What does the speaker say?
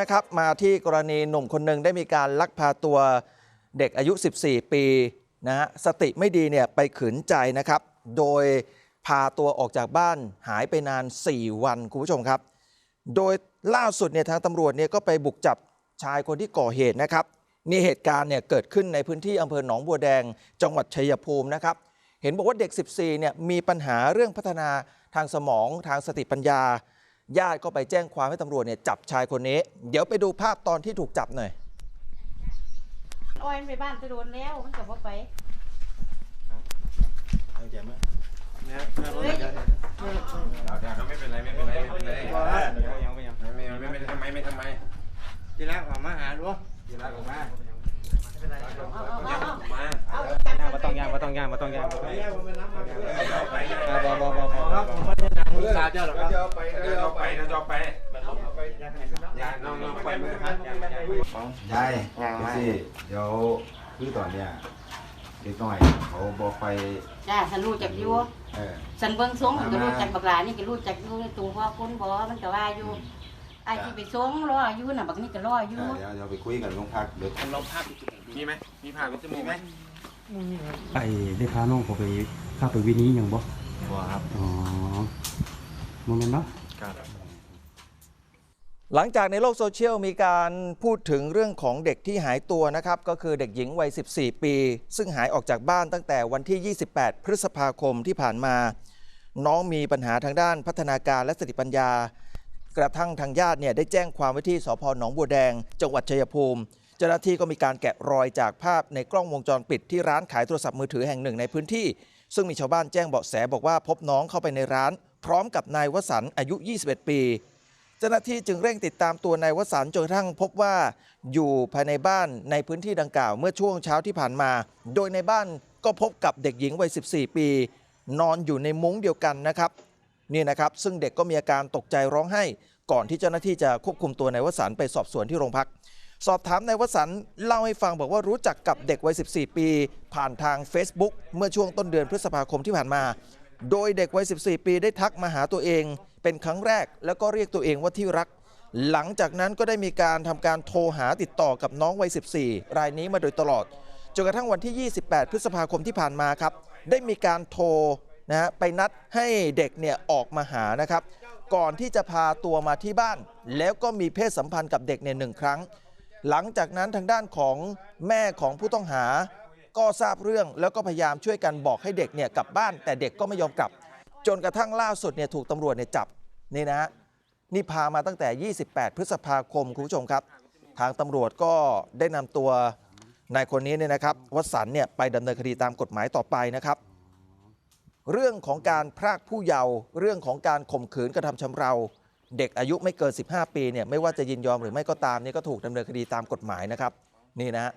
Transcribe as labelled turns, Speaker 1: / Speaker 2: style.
Speaker 1: นะครับมาที่กรณีหนุ่มคนหนึ่งได้มีการลักพาตัวเด็กอายุ 14 ปีนะฮะสติไม่ดีเนี่ยไปขืนใจนะครับ โดยพาตัวออกจากบ้านหายไปนาน 4 วันคุณผู้ชมครับ โดยล่าสุดเนี่ยทางตำรวจเนี่ยก็ไปบุกจับชายคนที่ก่อเหตุนะครับนี่เหตุการณ์เนี่ยเกิดขึ้นในพื้นที่อำเภอหนองบัวแดง จังหวัดชัยภูมินะครับ เห็นบอกว่าเด็ก 14 เนี่ยมีปัญหาเรื่องพัฒนาทางสมองทางสติปัญญา ญาติก็ไปแจ้งความให้ตำรวจเนี่ยจับชายคนนี้ เดี๋ยวไปดูภาพตอนที่ถูกจับหน่อย
Speaker 2: อ้อยมันไปบ้านจะโดนแล้วมันกลับว่าไป
Speaker 3: เอาแจมไหมเนี่ย
Speaker 2: เฮ้ย
Speaker 4: เดี๋ยวไม่เป็นไรไม่เป็นไรไม่เป็นไร
Speaker 3: บอกว่ายังไม่ยัง
Speaker 4: ไม่ไม่ไม่ทำไมไม่ทำไม
Speaker 3: ทีแรกออกมาหาดู
Speaker 4: กีฬาออกมา
Speaker 2: เอาเอาเอาเอา
Speaker 4: มา
Speaker 2: เอา
Speaker 5: มาต้องย่างมาต้องย่างมาต้องย่างมาต้องย่าง
Speaker 4: ไป
Speaker 5: บอบอบอบอ
Speaker 3: ครับผมไม่ได้นั่งมือสาวเจ้าหรอกครับ
Speaker 4: เดี๋ยวไปเดี๋ยวไปเดี๋ยวไปย่าน้องน้องไปมือครับ
Speaker 6: ยายสิเดี๋ยวคือตอนเนี้ยเด็กน้อยเขาบอกไป
Speaker 2: จ้าฉันรู้จักอยู่ฉันเบิ่งทรงมันก็รู้จักบักหลานี่ก็รู้จักอยู่ตัวพ่อคนบ่มันก็ว่าอยู่ไอ้ที่ไปทรงรออยู่น่ะบักนี่ก็รออยู่
Speaker 6: เดี๋ยวเดี๋ยวไปคุยกันโรงพักเดี๋ยว
Speaker 4: ลองภาพมีไหมมีภาเป็นจมูกไหม
Speaker 5: ไอ้ได้พาน้องเขาไปข้าไปวินี้ยังบ่
Speaker 3: บัวครับ
Speaker 5: อ๋อ โมเมนต์เนาะ
Speaker 1: หลังจากในโลกโซเชียลมีการพูดถึงเรื่องของเด็กที่หายตัวนะครับ ก็คือเด็กหญิงวัย 14 ปี ซึ่งหายออกจากบ้านตั้งแต่วันที่ 28 พฤษภาคมที่ผ่านมา น้องมีปัญหาทางด้านพัฒนาการและสติปัญญา กระทั่งทางญาติเนี่ยได้แจ้งความไว้ที่สพหนองบัวแดง จังหวัดชัยภูมิ เจ้าหน้าที่ก็มีการแกะรอยจากภาพในกล้องวงจรปิดที่ร้านขายโทรศัพท์มือถือแห่งหนึ่งในพื้นที่ ซึ่งมีชาวบ้านแจ้งเบาะแสบอกว่าพบน้องเข้าไปในร้าน พร้อมกับนายวสันต์อายุ 21 ปี เจ้าหน้าที่จึงเร่งติดตามตัวนายวสันต์จนกระทั่งพบว่าอยู่ภายในบ้านในพื้นที่ดังกล่าวเมื่อช่วงเช้าที่ผ่านมา โดยในบ้านก็พบกับเด็กหญิงวัย 14 ปี นอนอยู่ในมุ้งเดียวกันนะครับนี่นะครับซึ่งเด็กก็มีอาการตกใจร้องไห้ ก่อนที่เจ้าหน้าที่จะควบคุมตัวนายวสันต์ไปสอบสวนที่โรงพัก สอบถามนายวสันต์เล่าให้ฟังบอกว่ารู้จักกับเด็กวัย 14 ปี ผ่านทาง Facebook เมื่อช่วงต้นเดือนพฤษภาคมที่ผ่านมา โดยเด็กวัย 14 ปีได้ทักมาหาตัวเอง เป็นครั้งแรก แล้วก็เรียกตัวเองว่าที่รัก หลังจากนั้นก็ได้มีการทำการโทรหาติดต่อกับน้องวัย 14 รายนี้มาโดยตลอดจนกระทั่งวันที่ 28 พฤษภาคมที่ผ่านมาครับ ได้มีการโทรนะฮะไปนัดให้เด็กเนี่ยออกมาหานะครับ ก่อนที่จะพาตัวมาที่บ้าน แล้วก็มีเพศสัมพันธ์กับเด็กเนี่ยหนึ่งครั้ง หลังจากนั้นทางด้านของแม่ของผู้ต้องหา ก็ทราบเรื่องแล้วก็พยายามช่วยกันบอกให้เด็กเนี่ยกลับบ้าน แต่เด็กก็ไม่ยอมกลับ จนกระทั่งล่าสุดเนี่ยถูกตำรวจเนี่ยจับนี่นะนี่พามาตั้งแต่ 28 พฤษภาคมคุณผู้ชมครับ ทางตำรวจก็ได้นำตัวนายคนนี้เนี่ยนะครับวสันเนี่ยไปดำเนินคดีตามกฎหมายต่อไปนะครับ เรื่องของการพรากผู้เยาว์เรื่องของการข่มขืนกระทำชำเรา เด็กอายุไม่เกิน 15 ปีเนี่ยไม่ว่าจะยินยอมหรือไม่ก็ตามเนี่ยก็ถูกดำเนินคดีตามกฎหมายนะครับนี่นะฮะ